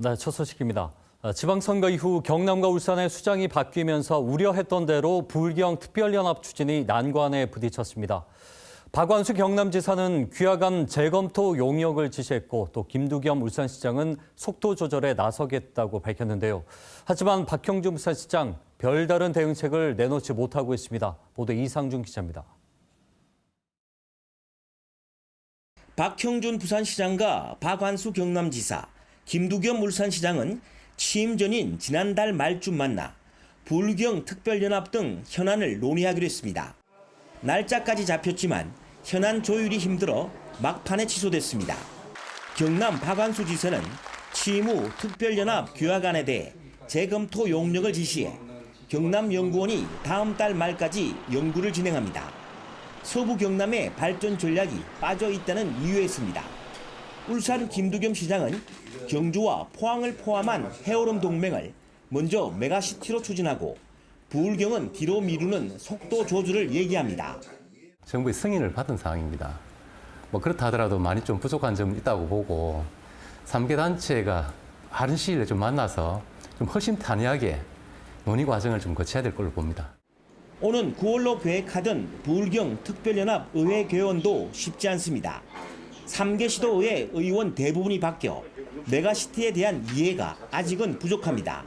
네, 첫 소식입니다. 아, 지방선거 이후 경남과 울산의 수장이 바뀌면서 우려했던 대로 부울경 특별연합 추진이 난관에 부딪혔습니다. 박완수 경남지사는 귀화감 재검토 용역을 지시했고 또 김두겸 울산시장은 속도 조절에 나서겠다고 밝혔는데요. 하지만 박형준 부산시장 별다른 대응책을 내놓지 못하고 있습니다. 보도 이상준 기자입니다. 박형준 부산시장과 박완수 경남지사, 김두겸 울산시장은 취임 전인 지난달 말쯤 만나 불경 특별연합 등 현안을 논의하기로 했습니다. 날짜까지 잡혔지만 현안 조율이 힘들어 막판에 취소됐습니다. 경남 박완수 지사는 취임 후 특별연합 규약안에 대해 재검토 용역을 지시해 경남연구원이 다음 달 말까지 연구를 진행합니다. 서부 경남의 발전 전략이 빠져 있다는 이유였습니다. 울산 김두겸 시장은 경주와 포항을 포함한 해오름 동맹을 먼저 메가시티로 추진하고 부울경은 뒤로 미루는 속도 조절을 얘기합니다. 정부의 승인을 받은 상황입니다. 뭐 그렇다 하더라도 많이 좀 부족한 점이 있다고 보고 3개 단체가 빠른 시일에 좀 만나서 좀 허심탄회하게 논의 과정을 좀 거쳐야 될 걸로 봅니다. 오는 9월로 계획하던 부울경 특별연합 의회 개원도 쉽지 않습니다. 3개 시도의회 의원 대부분이 바뀌어 메가시티에 대한 이해가 아직은 부족합니다.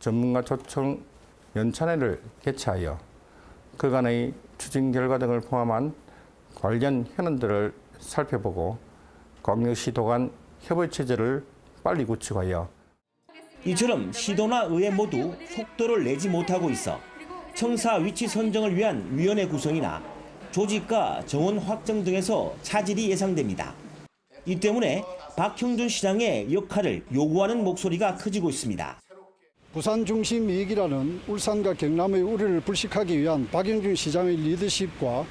전문가 초청 연찬회를 개최하여 그간의 추진 결과 등을 포함한 관련 현안들을 살펴보고 광역 시도 간 협의 체제를 빨리 구축하여 이처럼 시도나 의회 모두 속도를 내지 못하고 있어 청사 위치 선정을 위한 위원회 구성이나 조직과 정원 확정 등에서 차질이 예상됩니다. 이 때문에 박형준 시장의 역할을 요구하는 목소리가 커지고 있습니다. 부산 중심 이익이라는 울산과 경남의 우려를 불식하기 위한 박영준 시장의 리더십과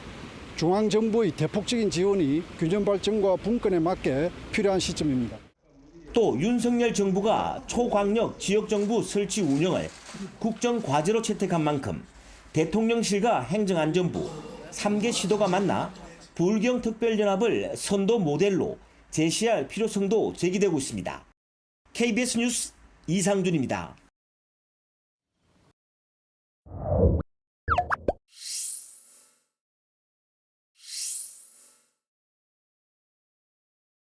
중앙정부의 대폭적인 지원이 균형 발전과 분권에 맞게 필요한 시점입니다. 또 윤석열 정부가 초광역 지역정부 설치 운영을 국정과제로 채택한 만큼 대통령실과 행정안전부 3개 시도가 만나 불경 특별연합을 선도 모델로 제시할 필요성도 제기되고 있습니다. KBS 뉴스 이상준입니다.